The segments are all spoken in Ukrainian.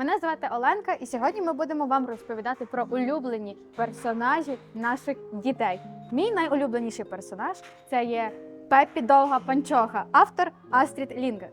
Мене звати Оленка, і сьогодні ми будемо вам розповідати про улюблені персонажі наших дітей. Мій найулюбленіший персонаж це є Пеппі Довга Панчоха, автор Астрід Лінге.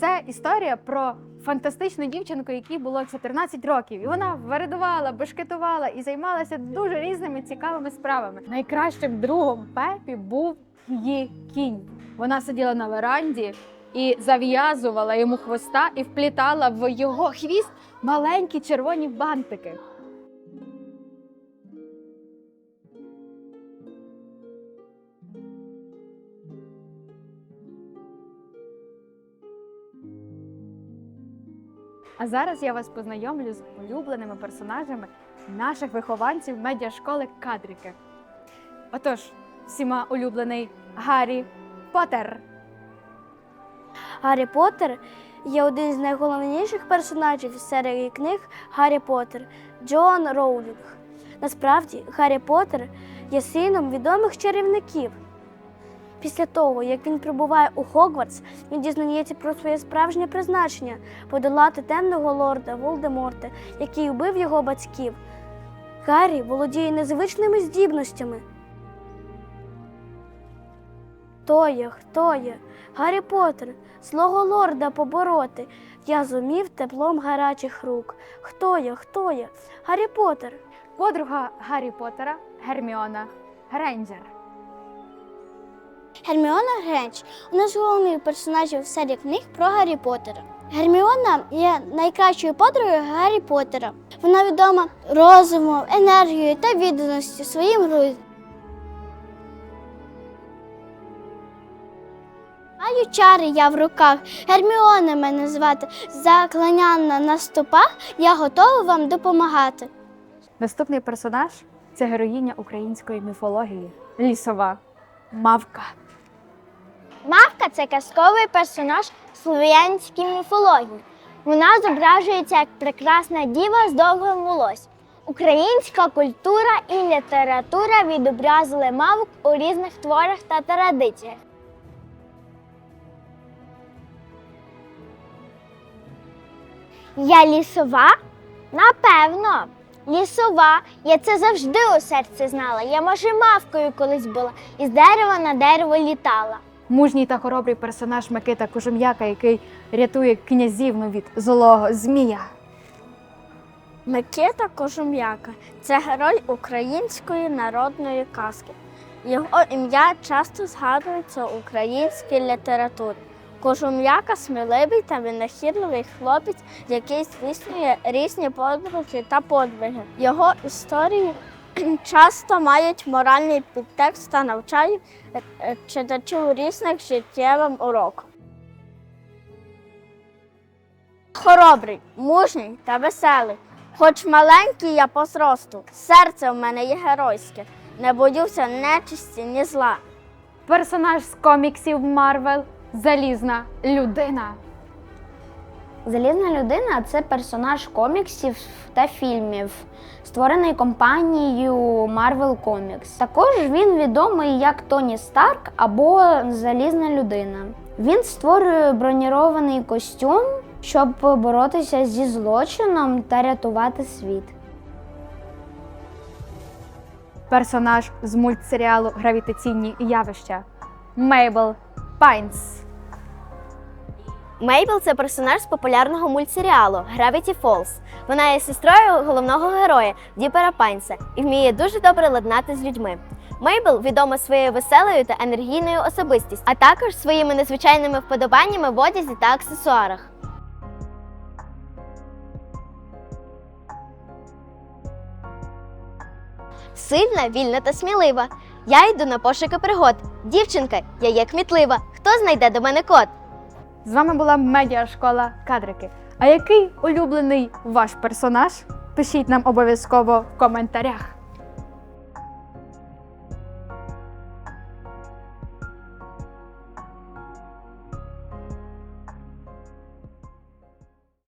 Це історія про фантастичну дівчинку, якій було 14 років, і вона вередувала, бешкетувала і займалася дуже різними цікавими справами. Найкращим другом Пепі був її кінь. Вона сиділа на веранді і зав'язувала йому хвоста і вплітала в його хвіст маленькі червоні бантики. А зараз я вас познайомлю з улюбленими персонажами наших вихованців медіашколи Кадрики. Отож, всіма улюблений Гаррі Поттер. Гаррі Поттер є один з найголовніших персонажів серії книг Гаррі Поттер Джоан Роулінг. Насправді, Гаррі Поттер є сином відомих чарівників. Після того, як він прибуває у Хогвартс, він дізнається про своє справжнє призначення подолати темного лорда Волдеморта, який убив його батьків. Гаррі володіє незвичними здібностями. Хто є, хто є? Гаррі Поттер, злого лорда побороти. Я зумів теплом гарячих рук. Хто я, хто я? Гаррі Поттер. Подруга Гаррі Поттера Герміона Грейнджер. Герміона Гренч одна з головних персонажів в серії книг про Гаррі Поттера. Герміона є найкращою подругою Гаррі Поттера. Вона відома розумом, енергією та відданістю своїм друзям. Маю чари я в руках. Герміона мене звати. Закланяна на стопах, я готова вам допомагати. Наступний персонаж це героїня української міфології лісова мавка. Мавка це казковий персонаж слов'янській міфології. Вона зображується як прекрасна діва з довгим волоссям. Українська культура і література відобразили мавок у різних творах та традиціях. Я лісова? Напевно. Лісова. Я це завжди у серці знала. Я, може, мавкою колись була і з дерева на дерево літала. Мужній та хоробрий персонаж Микита Кожум'яка, який рятує князівну від злого змія. Микита Кожум'яка це герой української народної казки. Його ім'я часто згадується у українській літературі. Кожум'яка сміливий та винахідливий хлопець, який здійснює різні подорожі та подвиги. Його історії часто мають моральний підтекст та навчають е, е, читачів різних життєвим урокам. Хоробрий, мужній та веселий. Хоч маленький я по зросту, серце в мене є геройське, не боюся нечисті, ні зла. Персонаж з коміксів Марвел Залізна людина. Залізна людина це персонаж коміксів та фільмів, створений компанією Marvel Comics. Також він відомий як Тоні Старк або Залізна людина. Він створює бронірований костюм, щоб боротися зі злочином та рятувати світ. Персонаж з мультсеріалу Гравітаційні явища Мейбл Пайнс. Мейбл це персонаж з популярного мультсеріалу Gravity Falls. Вона є сестрою головного героя Діпера Пайнса і вміє дуже добре ладнати з людьми. Мейбл відома своєю веселою та енергійною особистістю, а також своїми незвичайними вподобаннями в одязі та аксесуарах. Сильна, вільна та смілива. Я йду на пошуки пригод. Дівчинка, я є кмітлива. Хто знайде до мене код. З вами була медіашкола Кадрики. А який улюблений ваш персонаж? Пишіть нам обов'язково в коментарях.